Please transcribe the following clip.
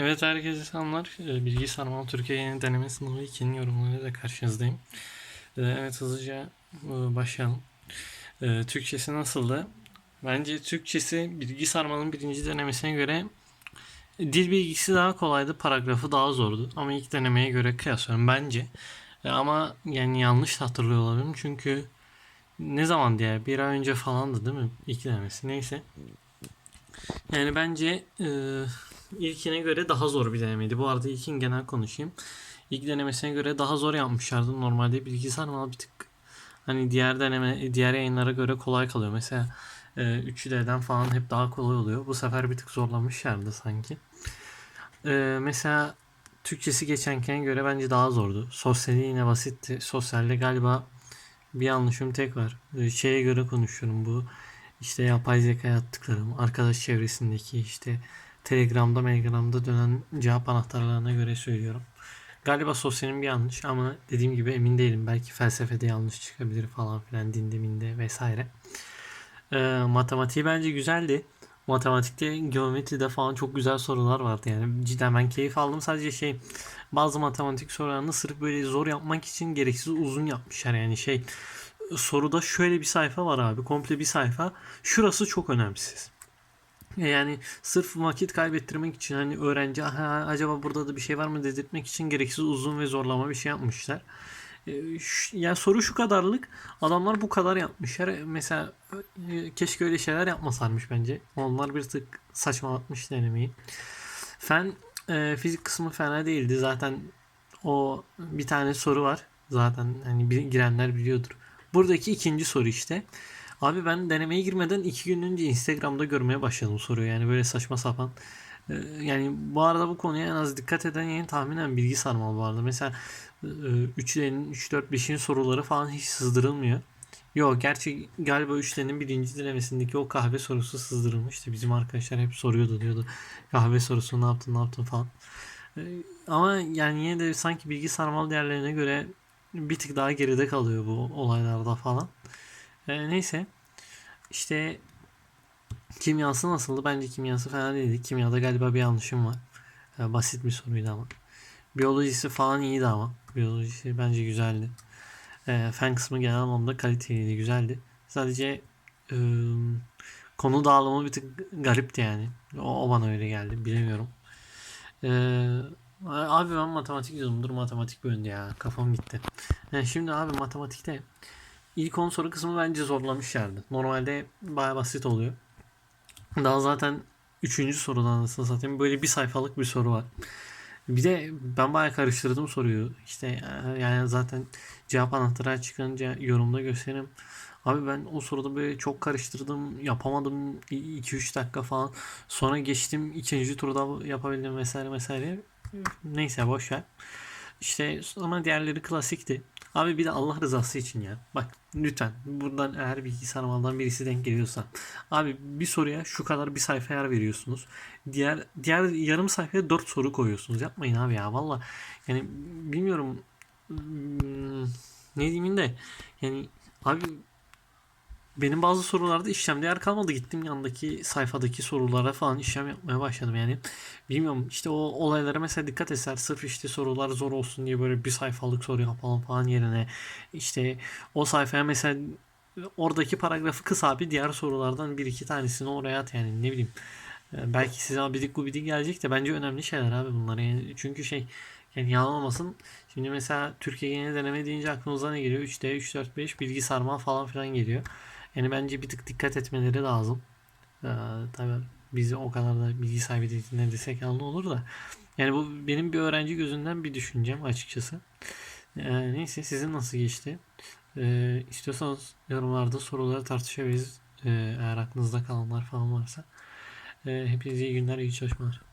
Evet herkese selamlar. Ee, Bilgi Sarmal Türkiye Yeni Deneme Sınavı 2'nin yorumlarıyla karşınızdayım. Ee, Evet hızlıca e, başlayalım. Ee, Türkçesi nasıldı? Bence Türkçesi Bilgi Sarmal'ın birinci denemesine göre dil bilgisi daha kolaydı, paragrafı daha zordu. Ama ilk denemeye göre kıyaslıyorum bence. Ama yani yanlış hatırlıyor olabilirim çünkü ne zaman diye bir ay önce falandı değil mi? İlk denemesi neyse. Yani bence e, ilkine göre daha zor bir denemeydi. Bu arada ilkin genel konuşayım. İlk denemesine göre daha zor yapmışlardı. Normalde bilgisayar mal bir tık hani diğer deneme diğer yayınlara göre kolay kalıyor. Mesela e, 3D'den falan hep daha kolay oluyor. Bu sefer bir tık zorlamışlardı sanki. E, mesela Türkçesi geçenkine göre bence daha zordu. Sosyali yine basitti. Sosyalde galiba bir yanlışım tek var. E, şeye göre konuşuyorum bu. İşte yapay zeka yaptıklarım, arkadaş çevresindeki işte Telegram'da, Telegram'da dönen cevap anahtarlarına göre söylüyorum. Galiba sosyalim bir yanlış ama dediğim gibi emin değilim. Belki felsefede yanlış çıkabilir falan filan dinde vesaire. Ee, matematiği bence güzeldi. Matematikte, geometride falan çok güzel sorular vardı yani. Cidden ben keyif aldım. Sadece şey bazı matematik sorularını sırf böyle zor yapmak için gereksiz uzun yapmışlar. Yani şey soruda şöyle bir sayfa var abi. Komple bir sayfa. Şurası çok önemsiz. Yani sırf vakit kaybettirmek için hani öğrenci Aha, acaba burada da bir şey var mı dedirtmek için gereksiz uzun ve zorlama bir şey yapmışlar. Ee, Yani soru şu kadarlık adamlar bu kadar yapmışlar. Ee, Mesela e, keşke öyle şeyler yapmasarmış bence. Onlar bir tık saçmalatmış denemeyi. Fen e, fizik kısmı fena değildi. Zaten o bir tane soru var. Zaten hani girenler biliyordur. Buradaki ikinci soru işte. Abi ben denemeye girmeden iki gün önce Instagram'da görmeye başladım soruyu. Yani böyle saçma sapan. Ee, Yani bu arada bu konuya en az dikkat eden yayın tahminen bilgi sarmalı bu arada. Mesela 3'lerin 3 4 5'in soruları falan hiç sızdırılmıyor. Yok gerçi galiba 3'lerin birinci denemesindeki o kahve sorusu sızdırılmıştı. Bizim arkadaşlar hep soruyordu diyordu. Kahve sorusu ne yaptın ne yaptın falan. Ee, Ama yani yine de sanki bilgi sarmal değerlerine göre bir tık daha geride kalıyor bu olaylarda falan. Ee, neyse. İşte kimyası nasıldı? Bence kimyası fena değildi. Kimyada galiba bir yanlışım var. Ee, basit bir soruydu ama. Biyolojisi falan iyiydi ama. Biyolojisi bence güzeldi. Ee, fen kısmı genel anlamda kaliteliydi, güzeldi. Sadece e, konu dağılımı bir tık garipti yani. O, o bana öyle geldi. Bilemiyorum. Ee, abi ben matematik diyordum. Dur matematik bölündü ya. Kafam gitti. Yani şimdi abi matematikte İlk 10 soru kısmı bence zorlamışlardı. Normalde baya basit oluyor. Daha zaten 3. sorudan anasını satayım böyle bir sayfalık bir soru var. Bir de ben baya karıştırdım soruyu. İşte e, yani zaten cevap anahtarı çıkınca yorumda gösteririm. Abi ben o soruda böyle çok karıştırdım. Yapamadım 2-3 dakika falan. Sonra geçtim ikinci turda yapabildim vesaire vesaire. Neyse boş ver. İşte ama diğerleri klasikti. Abi bir de Allah rızası için ya. Bak lütfen buradan eğer bilgisayar maldan birisi denk geliyorsa. Abi bir soruya şu kadar bir sayfa yer veriyorsunuz. Diğer diğer yarım sayfaya 4 soru koyuyorsunuz. Yapmayın abi ya valla. Yani bilmiyorum hmm, ne diyeyim de yani abi benim bazı sorularda işlemde yer kalmadı. Gittim yandaki sayfadaki sorulara falan işlem yapmaya başladım yani. Bilmiyorum işte o olaylara mesela dikkat etser sırf işte sorular zor olsun diye böyle bir sayfalık soru yapalım falan yerine işte o sayfaya mesela oradaki paragrafı kıs abi diğer sorulardan bir iki tanesini oraya at yani ne bileyim. Ee, Belki size abidik gubidik gelecek de bence önemli şeyler abi bunlar yani çünkü şey yani yalan olmasın. Şimdi mesela Türkiye genel deneme deyince aklınıza ne geliyor? 3D, 3, 4, 5 bilgi sarma falan filan geliyor. Yani bence bir tık dikkat etmeleri lazım. Ee, tabii biz o kadar da bilgi sahibi değil ne desek yanlı olur da. Yani bu benim bir öğrenci gözünden bir düşüncem açıkçası. Ee, neyse sizin nasıl geçti? Ee, istiyorsanız yorumlarda soruları tartışabiliriz. Ee, eğer aklınızda kalanlar falan varsa. Ee, hepinize iyi günler, iyi çalışmalar.